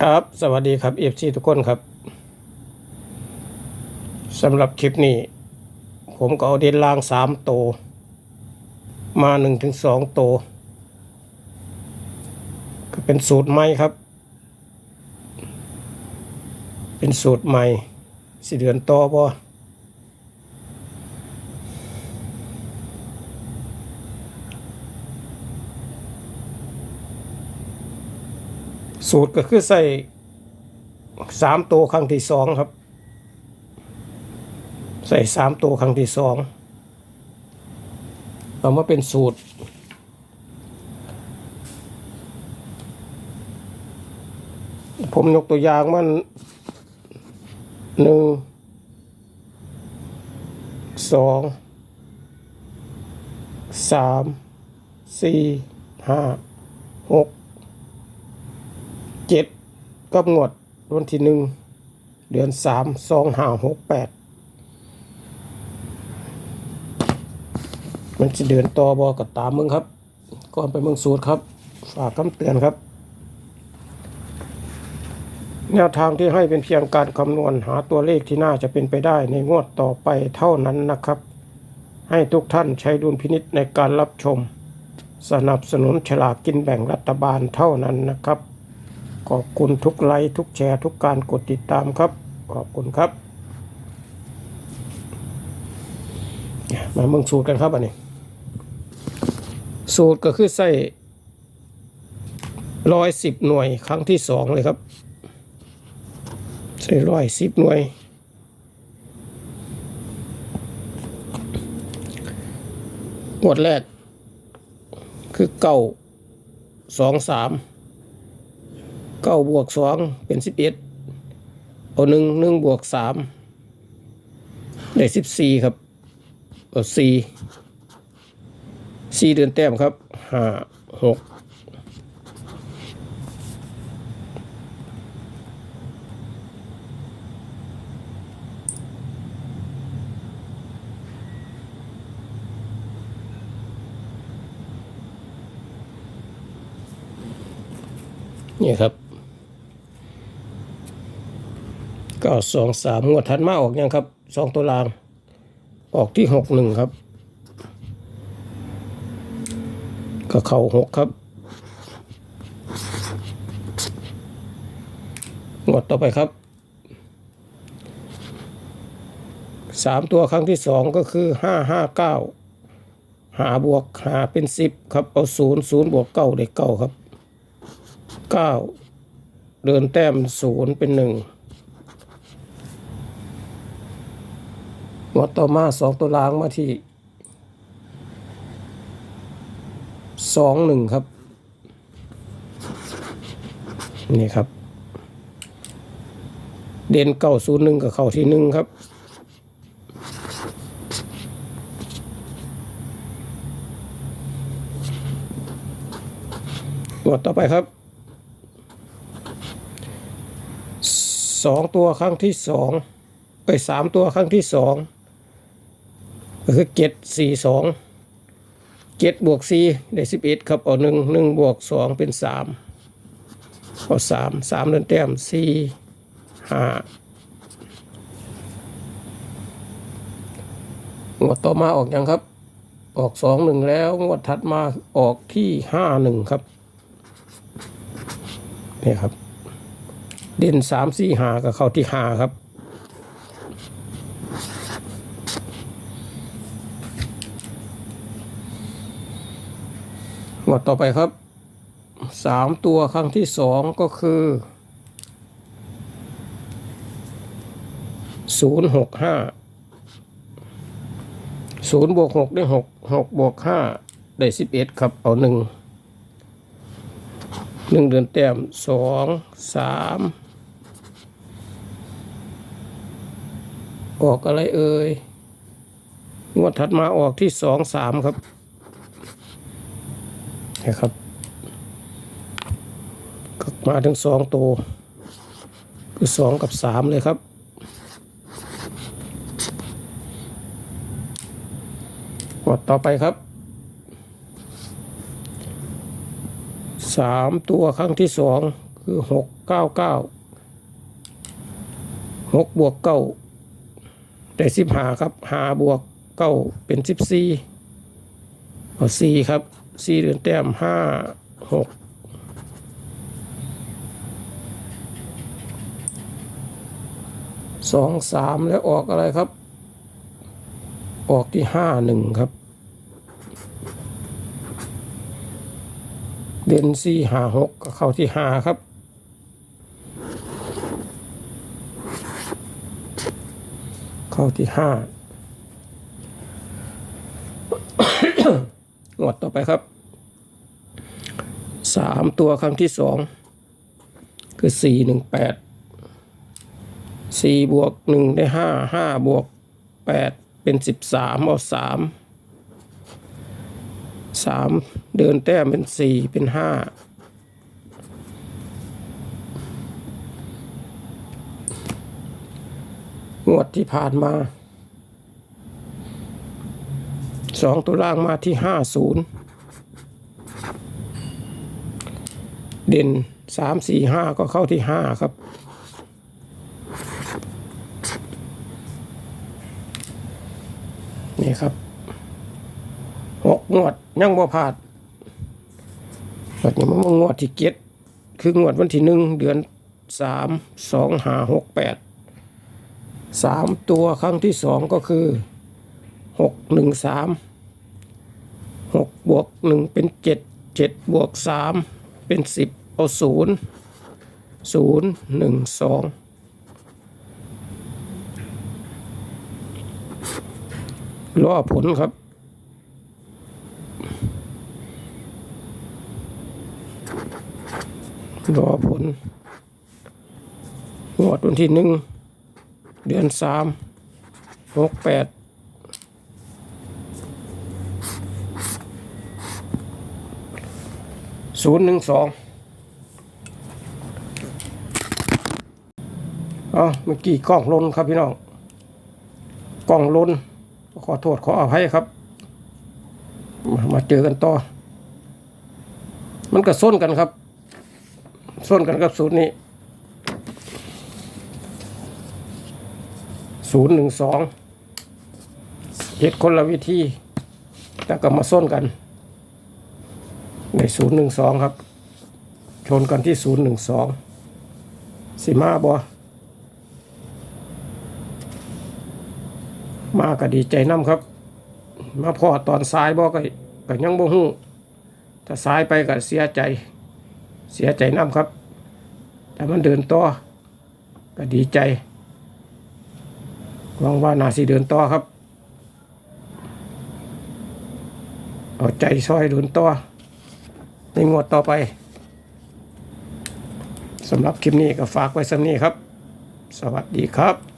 ครับ สวัสดีครับเอฟซีทุกคนครับสำหรับคลิปนี้ ผมก็เอาเดนล่างสามโต มาหนึ่งถึงสองโต ก็เป็นสูตรใหม่ครับ เป็นสูตรใหม่สิเดือนต่อพอ สูตรก็คือใส่สามตัวครั้งที่สองครับ ใส่สามตัวครั้งที่สองเอามาเป็นสูตร ผมยกตัวอย่างมันหนึ่งสองสามสี่ห้าหก เจ็ดกับงวดวันที่หนึ่งเดือนสามสองห้าหกแปดมันจะเดินต่อบอกกับตามมึงครับ ก่อนไปเมืองสูตรครับ ฝากคำเตือนครับ แนวทางที่ให้เป็นเพียงการคำนวณหาตัวเลขที่น่าจะเป็นไปได้ในงวดต่อไปเท่านั้นนะครับ ให้ทุกท่านใช้ดุลพินิษในการรับชม สนับสนุนฉลากกินแบ่งรัฐบาลเท่านั้นนะครับ ขอบคุณทุกไลค์ทุกแชร์ทุกการกดติดตามครับ ขอบคุณครับ มาเมืองสูตรกันครับอันนี้ สูตรก็คือใส่ร้อยสิบหน่วยครั้งที่สองเลยครับ ใส่ร้อยสิบหน่วย งวดแรกคือเก้าสองสาม เก้าบวกสองเป็นสิบเอ็ดเอาหนึ่งหนึ่งบวกสามได้สิบสี่ครับเอาสี่สี่เดือนแต้มครับห้าหกนี่ครับ ก้าสองสามงวดถัดมาออกยังครับสองตัวราง ออกที่หกหนึ่งครับ ก็เข่าหกครับงวดต่อไปครับสามตัวครั้งที่สองก็คือห้าห้าเก้าหาบวกหาเป็นสิบครับ เอาศูนย์ศูนย์บวกเก้าได้เก้าครับเก้าเดินแต้มศูนย์เป็นหนึ่ง งวดต่อมาสองตัวล้างมาที่สองหนึ่งครับ นี่ครับ เด่นเก้าศูนย์หนึ่งกับเข้าที่หนึ่งครับ งวดต่อไปครับสองตัวครั้งที่สองไปสามตัวครั้งที่สอง ก็คือเจ็ดสี่สองเจ็ดบวกสี่ได้สิบเอ็ดครับเอาหนึ่งหนึ่งบวกสองเป็นสามเอาสามสามเดินแต้มสี่ห้างวดต่อมาออกยังครับ ออกสองหนึ่งแล้วงวดถัดมาออกที่ห้าหนึ่งครับนี่ครับ เด่นสามสี่หากับเข้าที่หาครับ วดต่อไปครับสามตัวครั้งที่สองก็คือศูนย์หกห้าศูนย์บวกหกได้หกหกบวกห้าได้สิบเอ็ดครับ เอาหนึ่งหนึ่งเดือนแต้มสองสามออกอะไรเอ่ยงวดถัดมาออกที่สองสามครับ นะครับก็มาถึงสองตัวคือสองกับสามเลยครับ กดต่อไปครับสามตัวครั้งที่สองคือหกเก้าเก้าหกบวกเก้าได้สิบหาครับหาบวกเก้าเป็นสิบสี่เอาสี่ครับ สี่เดือนแต้มห้าหกสองสามแล้วออกอะไรครับ ออกที่ห้าหนึ่งครับ เด่นสี่หาหกก็เข้าที่ห้าครับเข้าที่ห้า งวดต่อไปครับสามตัวครั้งที่สองคือสี่หนึ่งแปดสี่บวกหนึ่งได้ห้าห้าบวกแปดเป็นสิบสามเอาสามสามเดินแต้มเป็นสี่เป็นห้างวดที่ผ่านมา สองตัวล่างมาที่ห้าศูนย์เด่นสามสี่ห้าก็เข้าที่ห้าครับ นี่ครับหกงวดยังบ่พลาดแบบนี้มันมางวดที่เก็ดคืองวดวันที่หนึ่งเดือนสามสองหาหกแปดสามตัวครั้งที่สองก็คือหกหนึ่งสาม หกบวกหนึ่งเป็นเจ็ดเจ็ดบวกสามเป็นสิบเอาศูนย์ศูนย์หนึ่งสองรอผลครับ รอผลงวดวันที่หนึ่งเดือนสามหกแปด ศูนย์หนึ่งสองเอาเมื่อกี้กล้องลนครับพี่น้องกล้องลนขอโทษขออภัยครับมามาเจอกันต่อ มันก็ส้นกันครับส้นกันกับศูนย์นี้ศูนย์หนึ่งสองเหตุคนละวิธี แต่ก็มาส้นกัน ในศูนย์หนึ่งสองครับ ชนกันที่ศูนย์หนึ่งสองสิมาบอมาก็ดีใจน้ำครับ มาพอตอนซ้ายบ่ก็ก็ยังบ่ฮู้ถ้าซ้ายไปก็เสียใจ เสียใจน้ำครับ แต่มันเดินต่อก็ดีใจหวังว่านาสิเดินต่อครับ เอาใจซอยเดินต่อ ในงวดต่อไปสำหรับคลิปนี้ก็ฝากไว้สำนี้ครับ สวัสดีครับ